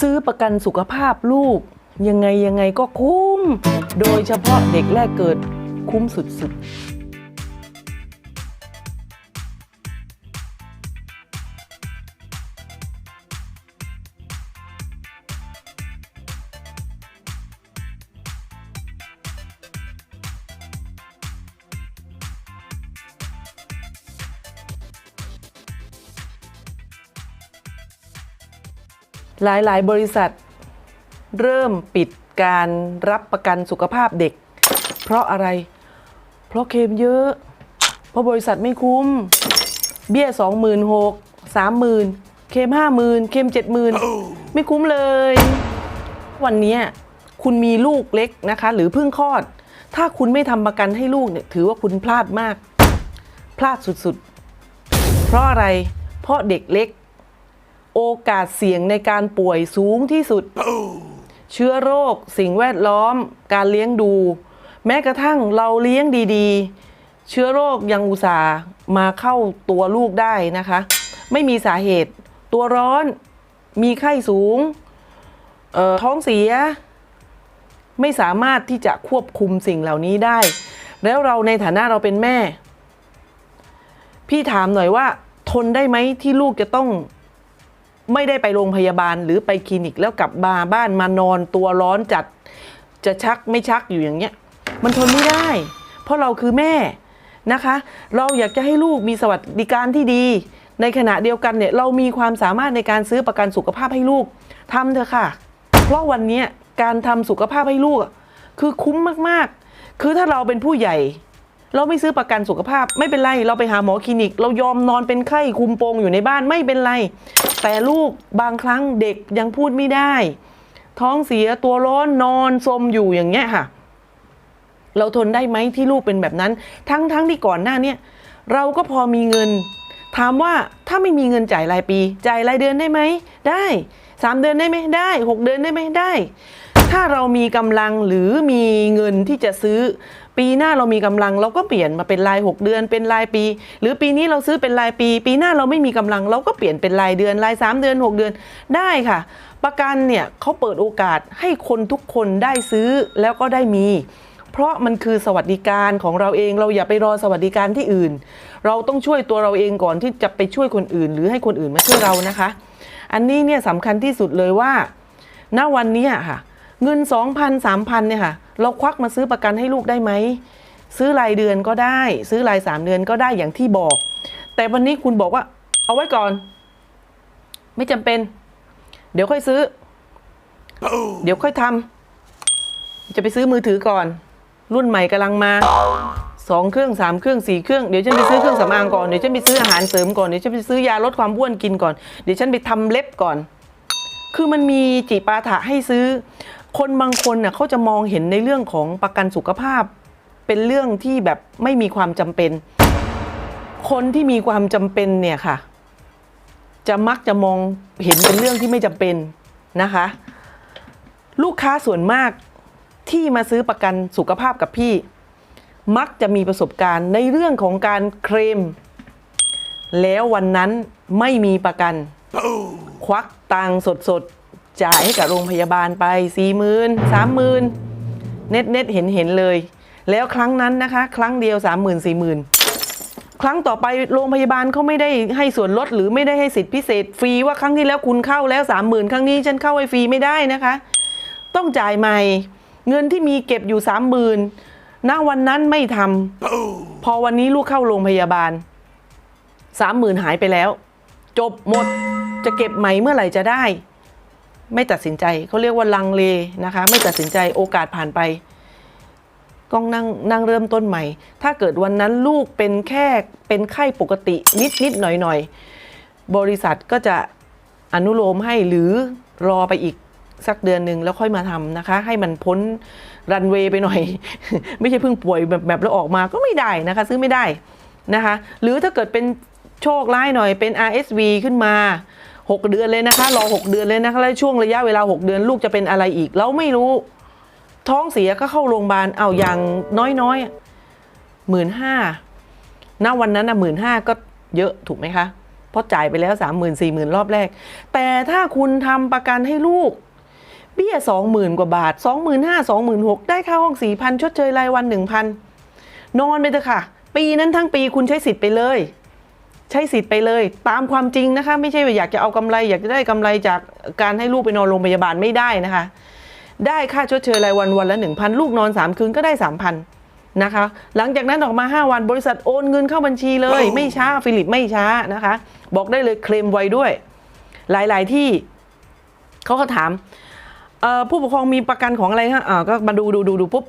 ซื้อประกันสุขภาพลูก ยังไงยังไงก็คุ้ม โดยเฉพาะเด็กแรกเกิดคุ้มสุดๆ หลายๆ บริษัท เริ่มปิดการรับประกันสุขภาพเด็ก เพราะอะไร เพราะเคมเยอะ เพราะบริษัทไม่คุ้ม เบี้ยสองหมื่นหกสามหมื่นเคมห้าหมื่นเคมเจ็ดหมื่นไม่คุ้มเลย วันนี้คุณมีลูกเล็กนะคะ หรือเพิ่งคลอด ถ้าคุณไม่ทำประกันให้ลูกเนี่ยถือว่าคุณพลาดมาก พลาดสุดๆ เพราะอะไร เพราะเด็กเล็ก โอกาสเสี่ยงในการป่วยสูงที่สุด เชื้อโรค สิ่งแวดล้อม การเลี้ยงดู แม้กระทั่งเราเลี้ยงดีๆ เชื้อโรคยังอุตส่าห์มาเข้าตัวลูกได้นะคะ ไม่มีสาเหตุ ตัวร้อน มีไข้สูงเอ่อท้องเสีย ไม่สามารถที่จะควบคุมสิ่งเหล่านี้ได้ แล้วเราในฐานะเราเป็นแม่ พี่ถามหน่อยว่า ทนได้ไหมที่ลูกจะต้อง ไม่ได้ไปโรงพยาบาลหรือไปคลินิกแล้วกลับมาบ้านมานอนตัวร้อนจัด จะชักไม่ชักอยู่อย่างเงี้ย มันทนไม่ได้ เพราะเราคือแม่นะคะ เราอยากจะให้ลูกมีสวัสดิการที่ดี ในขณะเดียวกันเนี่ยเรามีความสามารถในการซื้อประกันสุขภาพให้ลูกทำเถอะค่ะ เพราะวันนี้การทำสุขภาพให้ลูก คือคุ้มมากๆ คือถ้าเราเป็นผู้ใหญ่ เราไม่ซื้อประกันสุขภาพไม่เป็นไร เราไปหาหมอคลินิก เรายอมนอนเป็นไข้คุมโปงอยู่ในบ้านไม่เป็นไร แต่ลูกบางครั้งเด็กยังพูดไม่ได้ ท้องเสียตัวร้อนนอนสมอยู่อย่างเงี้ยค่ะ เราทนได้ไหมที่ลูกเป็นแบบนั้น ทั้งทั้งที่ก่อนหน้าเนี้ยเราก็พอมีเงิน ถามว่าถ้าไม่มีเงินจ่ายรายปี จ่ายรายเดือนได้ไหมได้สามเดือนได้ไหมได้หกเดือนได้ไหมได้ ถ้าเรามีกำลังหรือมีเงินที่จะซื้อ ปีหน้าเรามีกำลังเราก็เปลี่ยนมาเป็นราย 6 เดือนเป็นรายปี หรือปีนี้เราซื้อเป็นรายปี ปีหน้าเราไม่มีกำลัง เราก็เปลี่ยนเป็นรายเดือนราย 3 เดือน 6 เดือนได้ค่ะ ประกันเนี่ยเขาเปิดโอกาสให้คนทุกคนได้ซื้อแล้วก็ได้มีเพราะมันคือสวัสดิการของเราเองเราอย่าไปรอสวัสดิการที่อื่น เราต้องช่วยตัวเราเองก่อนที่จะไปช่วยคนอื่น หรือให้คนอื่นมาช่วยเรานะคะ อันนี้เนี่ยสำคัญที่สุดเลยว่า ณวันนี้ค่ะ เงิน 2,000 3,000เนี่ยค่ะ เราควักมาซื้อประกันให้ลูกได้ไหม ซื้อรายเดือนก็ได้ ซื้อราย 3 เดือนก็ได้อย่างที่บอก แต่วันนี้คุณบอกว่า เอาไว้ก่อน ไม่จำเป็น เดี๋ยวค่อยซื้อ เดี๋ยวค่อยทำจะไปซื้อมือถือก่อน รุ่นใหม่กำลังมาสองเครื่องสามเครื่องสี่เครื่องเดี๋ยวฉันไปซื้อเครื่องสำอางก่อนเดี๋ยวฉันไปซื้ออาหารเสริมก่อนเดี๋ยวฉันไปซื้อยาลดความอ้วนกินก่อน เดี๋ยวฉันไปทำเล็บก่อน คือมันมีจิปาถะให้ซื้อ คนบางคนน่ะเขาจะมองเห็นในเรื่องของประกันสุขภาพ เป็นเรื่องที่แบบไม่มีความจำเป็น คนที่มีความจำเป็นเนี่ยค่ะ จะมักจะมองเห็นเป็นเรื่องที่ไม่จำเป็นนะคะ ลูกค้าส่วนมากที่มาซื้อประกันสุขภาพกับพี่ มักจะมีประสบการณ์ในเรื่องของการเคลมแล้ววันนั้นไม่มีประกัน ควักตังสดๆ จ่ายให้กับโรงพยาบาลไปสี่หมื่นสามหมื่นเน็ตเน็ตเห็นเห็นเลย แล้วครั้งนั้นนะคะ ครั้งเดียวสามหมื่นสี่หมื่นครั้งต่อไปโรงพยาบาลเขาไม่ได้ให้ส่วนลดหรือไม่ได้ให้สิทธิพิเศษฟรีว่าครั้งที่แล้วคุณเข้าแล้วสามหมื่นครั้งนี้ฉันเข้าให้ฟรีไม่ได้นะคะ ต้องจ่ายใหม่ เงินที่มีเก็บอยู่สามหมื่นณวันนั้นไม่ทำพอวันนี้ลูกเข้าโรงพยาบาลสามหมื่นหายไปแล้ว จบหมดจะเก็บใหม่เมื่อไหร่จะได้ ไม่ตัดสินใจเขาเรียกว่าลังเลนะคะ ไม่ตัดสินใจโอกาสผ่านไปต้องนั่งนั่งเริ่มต้นใหม่ ถ้าเกิดวันนั้นลูกเป็นแค่เป็นไข้ปกตินิดนิดหน่อยหน่อยบริษัทก็จะอนุโลมให้หรือรอไปอีกสักเดือนหนึ่งแล้วค่อยมาทำนะคะ ให้มันพ้นรันเวย์ไปหน่อย ไม่ใช่เพิ่งป่วยแบบแบบแล้วออกมาก็ไม่ได้นะคะ ซื้อไม่ได้นะคะ หรือถ้าเกิดเป็นโชคร้ายหน่อยเป็น RSV ขึ้นมา 6 เดือนเลยนะคะรอ 6 เดือนเลยนะคะแล้วช่วงระยะเวลา 6 เดือนลูกจะเป็นอะไรอีก เราไม่รู้ ท้องเสียก็เข้าโรงพยาบาลเอาอย่างน้อยๆหมื่นห้าณวันนั้นนะหมื่นห้าก็เยอะถูกไหมคะเพราะจ่ายไปแล้วสามหมื่นสี่หมื่นรอบแรก แต่ถ้าคุณทำประกันให้ลูก เบี้ยสองหมื่นกว่าบาทสองหมื่นห้าสองหมื่นหกได้ค่าห้องสี่พันชดเชยรายวันหนึ่งพันนอนไปเถอะค่ะ ปีนั้นทั้งปีคุณใช้สิทธิ์ไปเลย ใช้สิทธิ์ไปเลย ตามความจริงนะคะ ไม่ใช่ว่าอยากจะเอากำไรอยากจะได้กำไรจากการให้ลูกไปนอนโรงพยาบาลไม่ได้นะคะ ได้ค่าชดเชยรายวันวันละหนึ่งพันลูกนอนสามคืนก็ได้สามพันนะคะ หลังจากนั้นออกมา 5 วันบริษัทโอนเงินเข้าบัญชีเลย ไม่ช้าฟิลิปไม่ช้านะคะ บอกได้เลยเคลมไวด้วย หลาย ๆ ที่เขาก็ถามเอ่อผู้ปกครองมีประกันของอะไรฮะอ่าก็มาดูดูดูดูปุ๊บ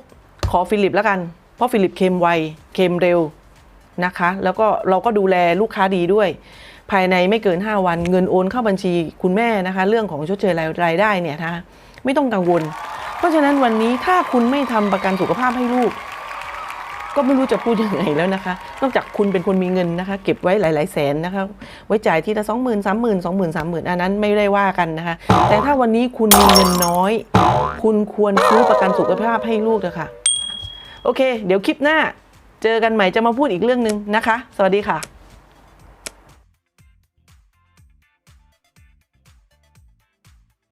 ขอฟิลิปแล้วกัน เพราะฟิลิปเคลมไวเคลมเร็ว นะคะ แล้วก็เราก็ดูแลลูกค้าดีด้วย ภายในไม่เกิน 5 วันเงินโอนเข้าบัญชีคุณแม่นะคะ เรื่องของชดเชยรายได้เนี่ยนะคะไม่ต้องกังวล เพราะฉะนั้นวันนี้ถ้าคุณไม่ทำประกันสุขภาพให้ลูก ก็ไม่รู้จะพูดยังไงแล้วนะคะ นอกจากคุณเป็นคนมีเงินนะคะ เก็บไว้หลาย ๆ แสนนะคะ ไว้จ่ายทีละสองหมื่นสามหมื่นสองหมื่นสามหมื่นอันนั้นไม่ได้ว่ากันนะคะ แต่ถ้าวันนี้คุณมีเงินน้อย คุณควรซื้อประกันสุขภาพให้ลูกเถอะค่ะ โอเค เดี๋ยวคลิปหน้า เจอกันใหม่จะมาพูดอีกเรื่องหนึ่งนะคะ สวัสดีค่ะ